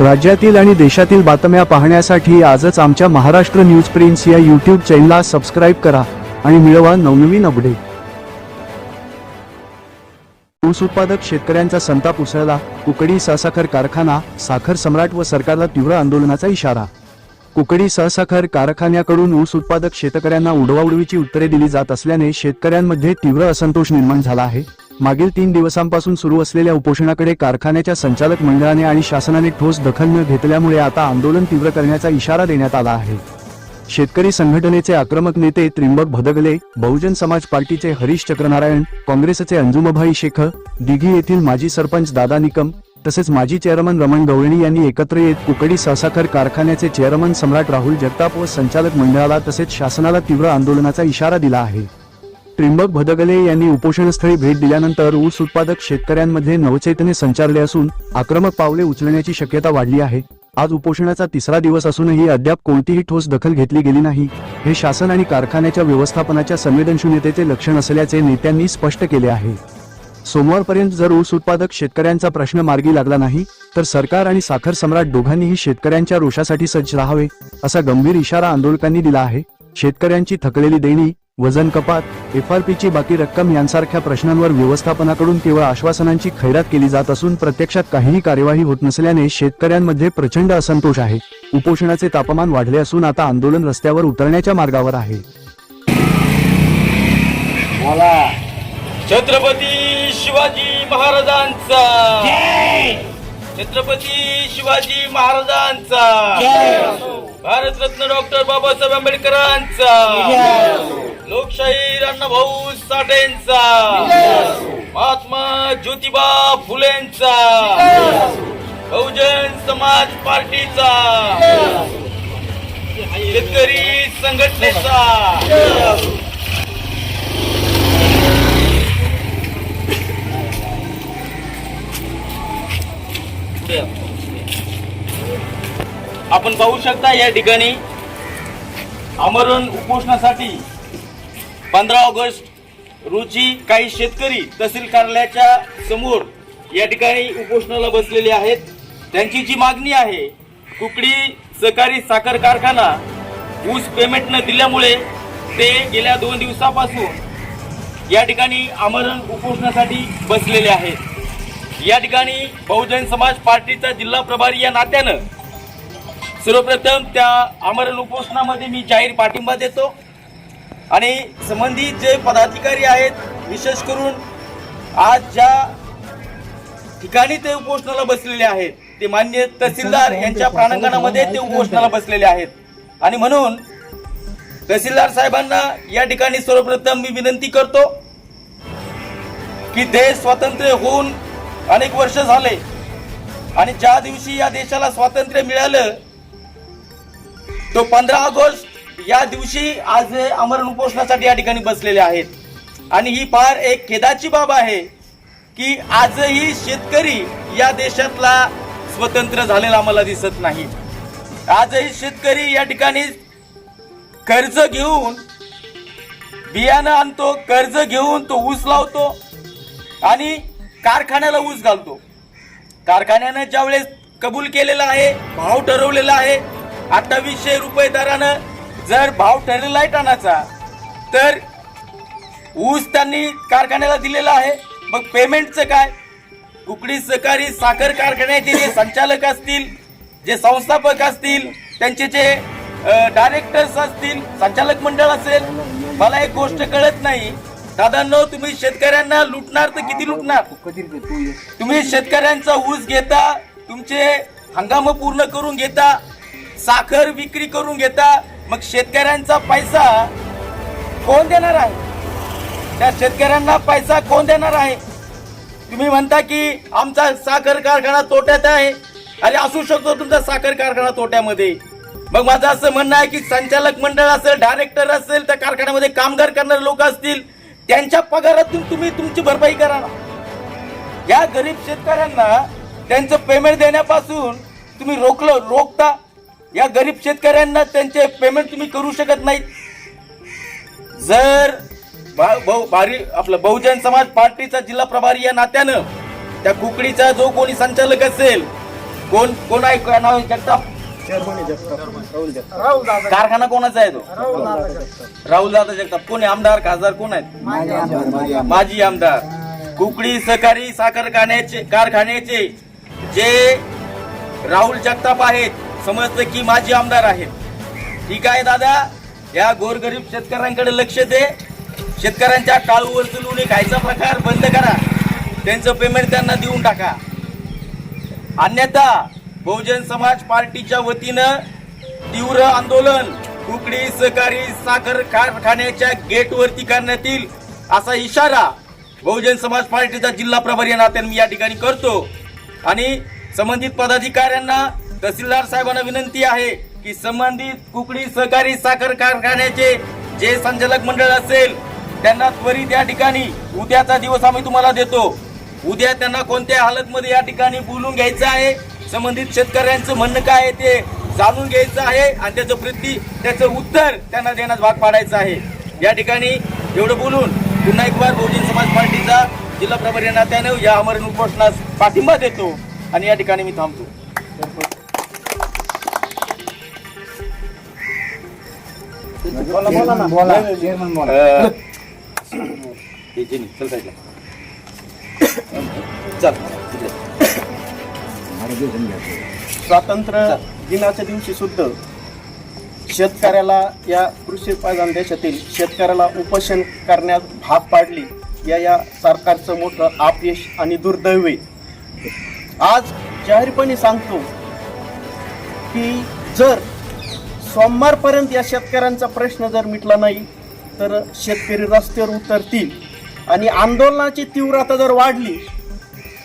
राज्यातील आणि देशातील बातम्या पाहण्यासाठी आजच आमच्या महाराष्ट्र न्यूज प्रिन्स या यूट्यूब चॅनलला सबस्क्राईब करा आणि मिळवा नवनवीन अपडेट ऊस उत्पादक शेतकऱ्यांचा संताप उसळला. कुकडी सहसाखर कारखाना साखर सम्राट व सरकारला तीव्र आंदोलनाचा इशारा. कुकडी सहसाखर कारखान्याकडून ऊस उत्पादक शेतकऱ्यांना उडवाउडवीची उत्तरे दिली जात असल्याने शेतकऱ्यांमध्ये तीव्र असंतोष निर्माण झाला आहे. मागील तीन दिवसांपासून सुरू असलेल्या उपोषणाकडे कारखान्याच्या संचालक मंडळाने आणि शासनाने ठोस दखल न घेतल्यामुळे आता आंदोलन तीव्र करण्याचा इशारा देण्यात आला आहे. शेतकरी संघटनेचे आक्रमक नेते त्रिंबक भदगले बहुजन समाज पार्टीचे हरीश चक्रनारायण काँग्रेसचे अंजुमभाई शेख दिघी येथील माजी सरपंच दादा निकम तसेच माजी चेअरमन रमण गवळणी यांनी एकत्र येत कुकडी सहसाखर कारखान्याचे चेअरमन सम्राट राहुल जगताप व संचालक मंडळाला तसेच शासनाला तीव्र आंदोलनाचा इशारा दिला आहे. त्रिंबक भदगले यांनी उपोषणस्थळी भेट दिल्यानंतर ऊस उत्पादक शेतकऱ्यांमध्ये नवचैतन्य संचारले असून आक्रमक पावले उचलण्याची शक्यता वाढली आहे. आज उपोषणाचा तिसरा दिवस असूनही अद्याप कोणतीही ठोस दखल घेतली गेली नाही. हे शासन आणि कारखान्याच्या व्यवस्थापनाच्या संवेदनशीलतेचे लक्षण असल्याचे नेत्यांनी स्पष्ट केले आहे. सोमवारपर्यंत जर ऊस उत्पादक शेतकऱ्यांचा प्रश्न मार्गी लागला नाही तर सरकार आणि साखर सम्राट दोघांनीही शेतकऱ्यांच्या रोषासाठी सज्ज राहावे असा गंभीर इशारा आंदोलकांनी दिला आहे. शेतकऱ्यांची थकलेली देणी वजन कपात एफआरपीची बाकी रक्कम यांसारख्या प्रश्नांवर व्यवस्थापनाकडून केवळ आश्वासनांची खैरात केली जात असून प्रत्यक्षात काहीही कार्यवाही होत नसल्याने शेतकऱ्यांमध्ये प्रचंड असंतोष आहे. उपोषणाचे तापमान वाढले असून आता आंदोलन रस्त्यावर उतरण्याच्या मार्गावर आहे. छत्रपती शिवाजी महाराजांचा. छत्रपती शिवाजी महाराजांचा. भारतरत्न डॉक्टर बाबासाहेब आंबेडकरांचा. लोकशाही अण्णाभाऊ साठेंचा महात्मा ज्योतिबा फुलेंचा. बहुजन समाज पार्टीचा. शेतकरी संघटनेचा. आपण पाहू शकता या ठिकाणी आमरण उपोषणासाठी पंधरा ऑगस्ट रोजी काही शेतकरी तहसील कार्यालयाच्या समोर या ठिकाणी उपोषणाला बसलेले आहेत. त्यांची जी मागणी आहे कुकडी सहकारी साखर कारखाना ऊस पेमेंट न दिल्यामुळे ते गेल्या दोन दिवसापासून या ठिकाणी आमरण उपोषणासाठी बसलेले आहेत. या ठिकाणी बहुजन समाज पार्टीचा जिल्हा प्रभारी या नात्यानं सर्वप्रथम त्या आमरण उपोषणामध्ये मी जाहीर पाठिंबा देतो. आणि संबंधित जे पदाधिकारी आहेत विशेष करून आज ज्या ठिकाणी ते उपोषणाला बसलेले आहेत ते मान्य तहसीलदार यांच्या प्रांगणामध्ये ते उपोषणाला बसलेले आहेत. आणि म्हणून तहसीलदार साहेबांना या ठिकाणी सर्वप्रथम मी विनंती करतो की देश स्वातंत्र्य होऊन अनेक वर्ष झाले आणि ज्या दिवशी या देशाला स्वातंत्र्य मिळालं तो पंधरा ऑगस्ट या दिवशी आज अमरण उपोषणासाठी या ठिकाणी बसलेले आहेत. आणि ही फार एक खेदाची बाब आहे की आजही शेतकरी या देशातला स्वतंत्र झालेला आम्हाला दिसत नाही. आजही शेतकरी या ठिकाणी कर्ज घेऊन बियाणं आणतो कर्ज घेऊन तो ऊस लावतो आणि कारखान्याला ऊस घालतो. कारखान्यानं ज्यावेळेस कबूल केलेला आहे भाव ठरवलेला आहे अठ्ठावीसशे रुपये दरानं जर भाव ठरलेला आहे टनाचा तर ऊस त्यांनी कारखान्याला दिलेला आहे. मग पेमेंटचं काय? कुकडी सहकारी साखर कारखान्याचे जे संचालक असतील जे संस्थापक असतील त्यांचे जे डायरेक्टर्स असतील संचालक मंडळ असेल मला एक गोष्ट कळत नाही. दादांनो तुम्ही शेतकऱ्यांना लुटणार तर किती लुटणार? तुम्ही शेतकऱ्यांचा ऊस घेता तुमचे हंगाम पूर्ण करून घेता साखर विक्री करून घेता मग शेतकऱ्यांचा पैसा कोण देणार आहे? त्या शेतकऱ्यांना पैसा कोण देणार आहे? तुम्ही म्हणता की आमचा साखर कारखाना तोट्यात आहे. अरे असू शकतो तुमचा साखर कारखाना तोट्यामध्ये. मग माझं असं म्हणणं आहे की संचालक मंडळ असेल डायरेक्टर असेल त्या कारखान्यामध्ये कामगार करणारे लोक असतील त्यांच्या पगारातून तुम्ही तुमची भरपाई करा ना. या गरीब शेतकऱ्यांना त्यांचं पेमेंट देण्यापासून तुम्ही रोखलं रोखता. या गरीब शेतकऱ्यांना त्यांचे पेमेंट तुम्ही करू शकत नाहीत. जर भा- भारी आपलं बहुजन समाज पार्टीचा जिल्हा प्रभारी या नात्यानं त्या कुकडीचा जो कोणी संचालक असेल कोण कोण आहे? काय नाव आहे? जगताप? कारखाना कोणाचा आहे तो? राहुल दादा जगताप. कोण आमदार खासदार कोण आहेत? माजी आमदार. कुकडी सहकारी साखर कारखान्याचे कारखान्याचे जे राहुल जगताप आहेत समजतं की माझे आमदार आहेत. ठीक आहे दादा? या गोरगरीब शेतकऱ्यांकडे लक्ष दे. शेतकऱ्यांच्या टाळूवर चलवून खायचा प्रकार बंद करा. त्यांचं पेमेंट त्यांना देऊन टाका. अन्यथा बहुजन समाज पार्टीच्या वतीनं तीव्र आंदोलन कुकडी सहकारी साखर कारखान्याच्या गेटवरती करण्यात येईल असा इशारा बहुजन समाज पार्टीचा जिल्हा प्रभारी नात्याने मी या ठिकाणी करतो. आणि संबंधित पदाधिकाऱ्यांना तहसीलदार साहेबांना विनंती आहे की संबंधित कुकडी सहकारी साखर कारखान्याचे जे संचालक मंडळ असेल त्यांना त्वरित या ठिकाणी उद्याचा दिवस आम्ही तुम्हाला देतो. उद्या त्यांना कोणत्या हालतमध्ये या ठिकाणी बोलून घ्यायचं आहे संबंधित शेतकऱ्यांचं म्हणणं काय आहे ते जाणून घ्यायचं आहे आणि त्याचं प्रति त्याचं उत्तर त्यांना देण्यास भाग पाडायचं आहे. या ठिकाणी एवढं बोलून पुन्हा एक बार बहुजन समाज पार्टीचा जिल्हा प्रभारी नात्याने या अमरण उपोषणास पाठिंबा देतो आणि या ठिकाणी मी थांबतो. अं, हे जेनी, चल साईडला. चल तिकडे. स्वातंत्र्य दिनाच्या दिवशी सुद्धा शेतकऱ्याला या कृषी प्रधान देशातील शेतकऱ्याला उपोषण करण्यास भाग पाडली. या या सरकारचं मोठं अपयश आणि दुर्दैव आहे. आज जाहीरपणे सांगतो की जर सोमवारपर्यंत या शेतकऱ्यांचा प्रश्न जर मिटला नाही तर शेतकरी रस्त्यावर उतरतील. आणि आंदोलनाची तीव्रता जर वाढली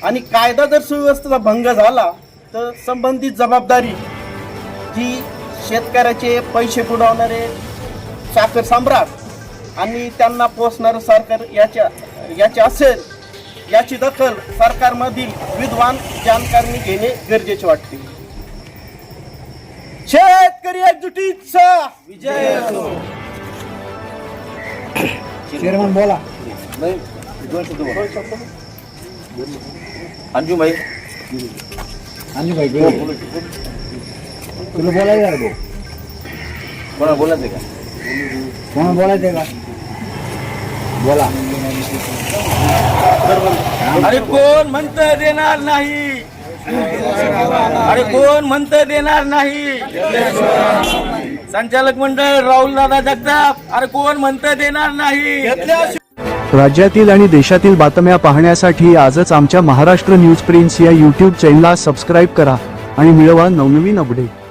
आणि कायदा जर सुव्यवस्थेचा भंग झाला तर संबंधित जबाबदारी जी शेतकऱ्याचे पैसे बुडवणारे साखर सम्राट आणि त्यांना पोचणारं सरकार याच्या याची असेल याची दखल सरकारमधील विद्वान जानकारणी घेणे गरजेचे वाटते. शेतकरी एकजुटीचा. विजय असो. चेअरमन बोला. अंजू भाई आणि भाई तुला बोलायचं का? कोणा बोलायचं का? कोणा बोलायचं का? बोला. अरे कोण म्हणत देणार नाही? अरे कोण म्हणत देणार नाही? संचालक मंडळ राहुल दादा जगताप अरे कोण म्हणत देणार नाही? राज्यातील आणि देशातील बातम्या पाहण्यासाठी आजच आमच्या महाराष्ट्र न्यूज प्रिन्स या यूट्यूब चॅनलला सबस्क्राईब करा आणि मिळवा नवनवीन अपडेट